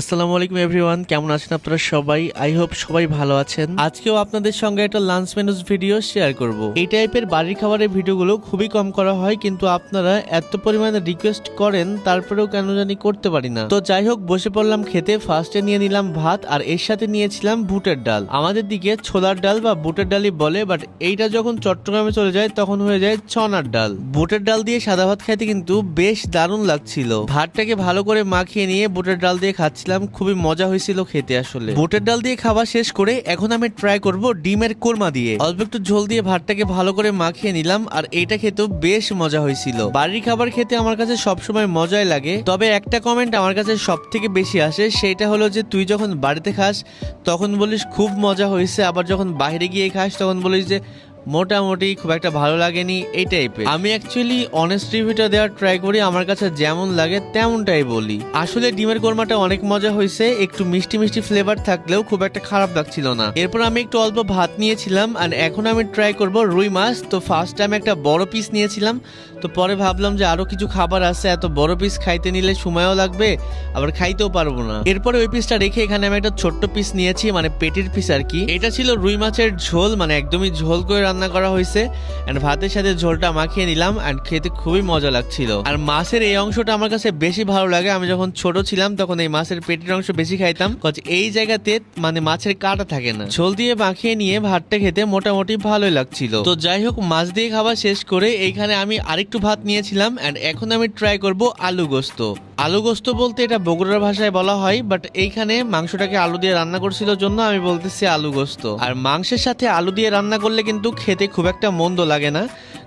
আসসালামু আলাইকুম এভরিওয়ান, কেমন আছেন আপনারা সবাই? আই হোপ সবাই ভালো আছেন। আজকেও আপনাদের সঙ্গে একটা লাঞ্চ মেনুস ভিডিও শেয়ার করব। এই টাইপের বাড়ির খাবারের ভিডিওগুলো খুবই কম করা হয়, কিন্তু আপনারা এত পরিমাণে রিকোয়েস্ট করেন, তারপরেও কেন জানি করতে পারি না। তো যাই হোক, বসে পড়লাম খেতে ফার্স্টে নিয়ে নিলাম ভাত, আর এর সাথে নিয়েছিলাম বুটের ডাল। আমাদের দিকে ছোলার ডাল বা বুটের ডালই বলে বাট এইটা যখন চট্টগ্রামে চলে যায়, তখন হয়ে যায় ছনার ডাল। বুটের ডাল দিয়ে সাদা ভাত খাইতে কিন্তু বেশ দারুণ লাগছিল। ভাতটাকে ভালো করে মাখিয়ে নিয়ে বুটের ডাল দিয়ে খাচ্ছিলাম খুবই মজা হয়েছিল খেতে আসলে। বুটের ডাল দিয়ে খাওয়া শেষ করে এখন আমি ট্রাই করব ডিমের কোরমা দিয়ে। অল্প একটু ঝোল দিয়ে ভাতটাকে ভালো করে মাখিয়ে নিলাম, আর এইটা খেতেও বেশ মজা হয়েছিল। বাড়ির খাবার খেতে আমার কাছে সবসময় মজাই লাগে, তবে একটা কমেন্ট আমার কাছে সব থেকে বেশি আসে, সেটা হলো যে তুই যখন বাড়িতে খাস, তখন বলিস খুব মজা হয়েছে, আবার যখন বাইরে গিয়ে খাস, তখন বলিস যে মোটামুটি খুব একটা ভালো লাগেনি এই টাইপের আমি অ্যাকচুয়ালি অনেস্ট রিভিউটা দেওয়ার ট্রাই করি, আমার কাছে যেমন লাগে তেমনটাই বলি। আসলে ডিমের কোরমাটা অনেক মজা হয়েছে, একটু মিষ্টি মিষ্টি ফ্লেভার থাকলেও খুব একটা খারাপ লাগছিল না। এরপর আমি একটু অল্প ভাত নিয়েছিলাম আর এখন আমি ট্রাই করব রুই মাছ। তো ফার্স্ট টাইম একটা বড় পিস নিয়েছিলাম, তো পরে ভাবলাম যে আরও কিছু খাবার আছে, এত বড় পিস খাইতে নিলে সময়ও লাগবে, আবার খাইতেও পারব না। এরপরে ওই পিসটা রেখে এখানে আমি একটা ছোট্ট পিস নিয়েছি মানে পেটির পিস আর কি। এটা ছিল রুই মাছের ঝোল মানে একদমই ঝোল করে রান্না করা হয়েছে এন্ড ভাতের সাথে ঝোলটা মাখিয়ে নিলাম এন্ড খেতে খুবই মজা লাগছিল। আর মাছের এই অংশটা আমার কাছে বেশি ভালো লাগে, আমি যখন ছোট ছিলাম তখন এই মাছের পেটির অংশ বেশি খাইতাম কজ এই জায়গাতে মানে মাছের কাটা থাকে না। ঝোল দিয়ে মাখিয়ে নিয়ে ভাতটা খেতে মোটামুটি ভালোই লাগছিল। তো যাই হোক, মাছ দিয়ে খাবার শেষ করে এইখানে আমি আরেকটু ভাত নিয়েছিলাম এন্ড এখন আমি ট্রাই করব আলু গোস্ত। আলু গোস্ত বলতে এটা বগুড়ার ভাষায় বলা হয় বাট এইখানে মাংসটাকে আলু দিয়ে রান্না করছিল জন্য আমি বলতেছি আলু গোস্ত। আর মাংসের সাথে আলু দিয়ে রান্না করলে কিন্তু খেতে খুব একটা মন্দ লাগে না,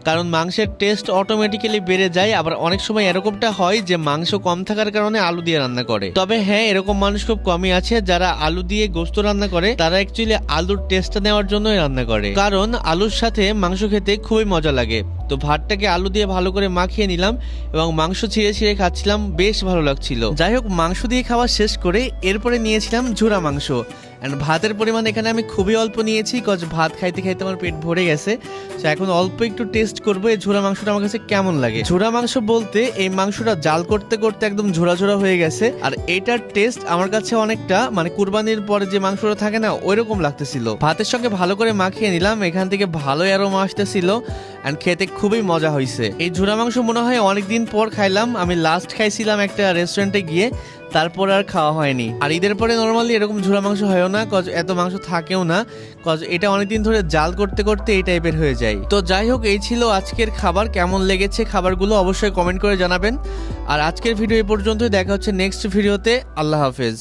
কারণ মাংসের টেস্ট অটোমেটিক্যালি বেড়ে যায়। আবার অনেক সময় এরকমটা হয় যে, মাংস কম থাকার কারণে আলু দিয়ে রান্না করে। তবে হ্যাঁ এরকম মানুষ খুব কমই আছে, যারা আলু দিয়ে গোস্ত রান্না করে, তারা অ্যাকচুয়ালি আলুর টেস্টটা নেওয়ার জন্যই রান্না করে। কারণ আলুর সাথে মাংস খেতে খুবই মজা লাগে। তো ভাতটাকে আলু দিয়ে ভালো করে মাখিয়ে নিলাম এবং মাংস ছিঁড়ে ছিঁড়ে খাচ্ছিলাম, বেশ ভালো লাগছিল। যাই হোক মাংস দিয়ে খাওয়া শেষ করে এরপরে নিয়েছিলাম ঝুরা মাংস। অ্যান্ড ভাতের পরিমাণ এখানে আমি খুবই অল্প নিয়েছি কজ ভাত খাইতে খাইতে আমার পেট ভরে গেছে। তো এখন অল্প একটু টেস্ট করব, এই ঝোড়া মাংসটা আমার কাছে কেমন লাগে? ঝোড়া মাংস বলতে এই মাংসটা জাল করতে করতে একদম ঝোড়া ঝোড়া হয়ে গেছে। আর এটার টেস্ট আমার কাছে অনেকটা মানে কুরবানির পরে যে মাংসটা থাকে না ওই রকম লাগতেছিল। ভাতের সঙ্গে ভালো করে মাখিয়ে নিলাম, এখান থেকে ভালো অ্যারোমা আসতেছিল। অ্যান্ড খেতে খুবই মজা হয়েছে এই ঝোড়া মাংস মনে হয় অনেকদিন পর খাইলাম। আমি লাস্ট খাইছিলাম একটা রেস্টুরেন্টে গিয়ে, তারপর আর খাওয়া হয়নি। আর ঈদের পরে নর্মালি এরকম ঝোড়া মাংস হয়ও না কজ এত মাংস থাকেও না কজ এটা অনেকদিন ধরে জাল করতে করতে এই টাইপের হয়ে যায়। তো যাই হোক, এই ছিল আজকের খাবার, কেমন লেগেছে খাবারগুলো অবশ্যই কমেন্ট করে জানাবেন। আর আজকের ভিডিও এই পর্যন্তই, দেখা হচ্ছে নেক্সট ভিডিওতে আল্লাহ হাফেজ।